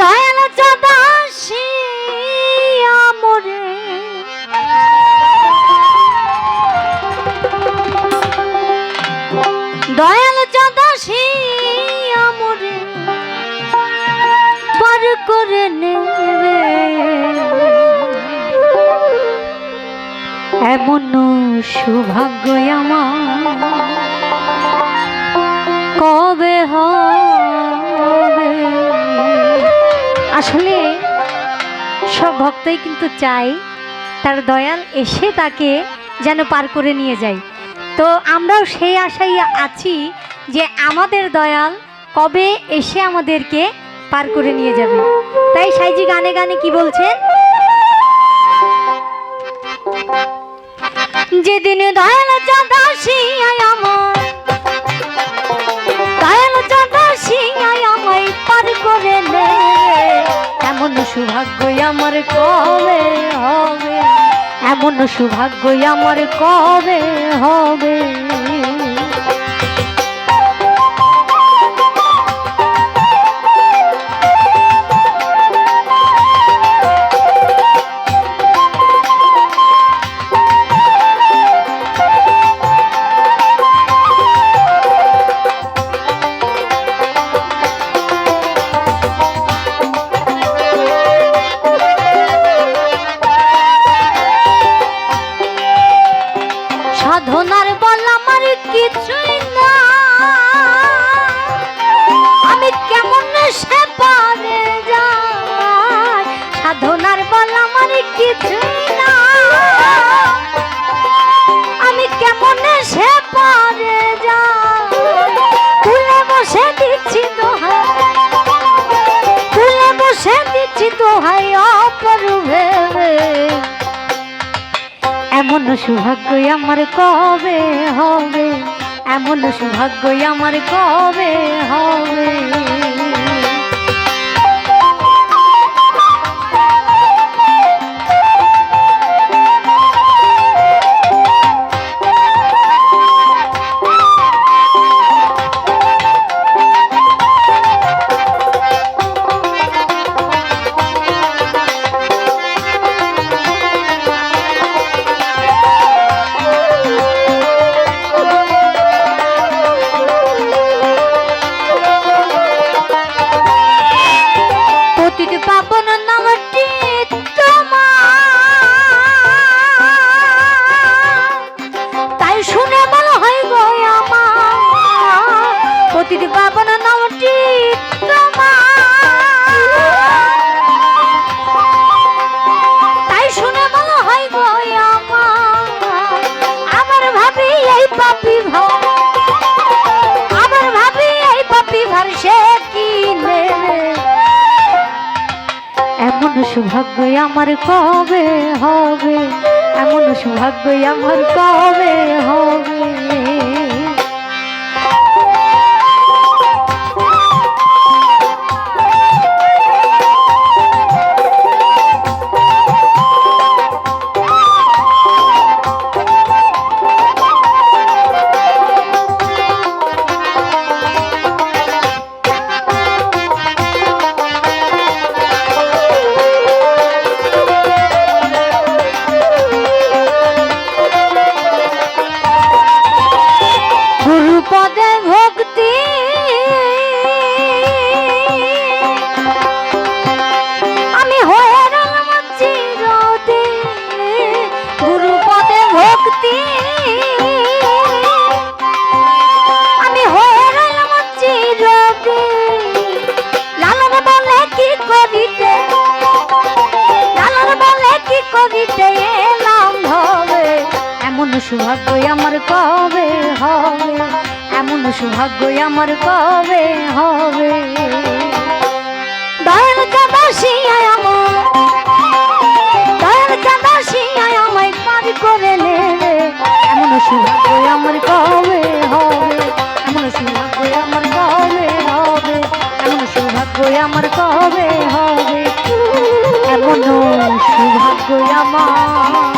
দয়াল চাদাসি আমরে। দয়াল চাদাসি আমরে পার করে নেবে। এমন সৌভাগ্য আমার সব ভক্তই কিন্তু চায়, তার দয়াল এসে তাকে যেন পার করে নিয়ে যায়। তো আমরাও সেই আশাই আছি যে আমাদের দয়াল কবে এসে আমাদেরকে পার করে নিয়ে যাবে। তাই সাইজি গানে গানে কি বলছেন যেদিন দয়াল চাঁদা হবে এমন সৌভাগ্য আমার কবে হবে? কেমন সে পারে যা তুলে বসে দিচ্ছি দোহাই। তুলে বসে দিচ্ছি দোহাই অপরু ভেবে এমন সৌভাগ্য আমার কবে হবে? এমন সৌভাগ্য আমার কবে সৌভাগ্য আমার কবে হবে? এমন সৌভাগ্য আমার কবে হবে? এলাম ধবে এমন সৌভাগ্য আমার কবে হবে? এমন সৌভাগ্য আমার কবে হবে? দয়াল চাঁদাসিয়ায় আমার দয়াল চাঁদাসিয়ায় আমায় পার করে নেবে, এমন সৌভাগ্য হবে 呀妈。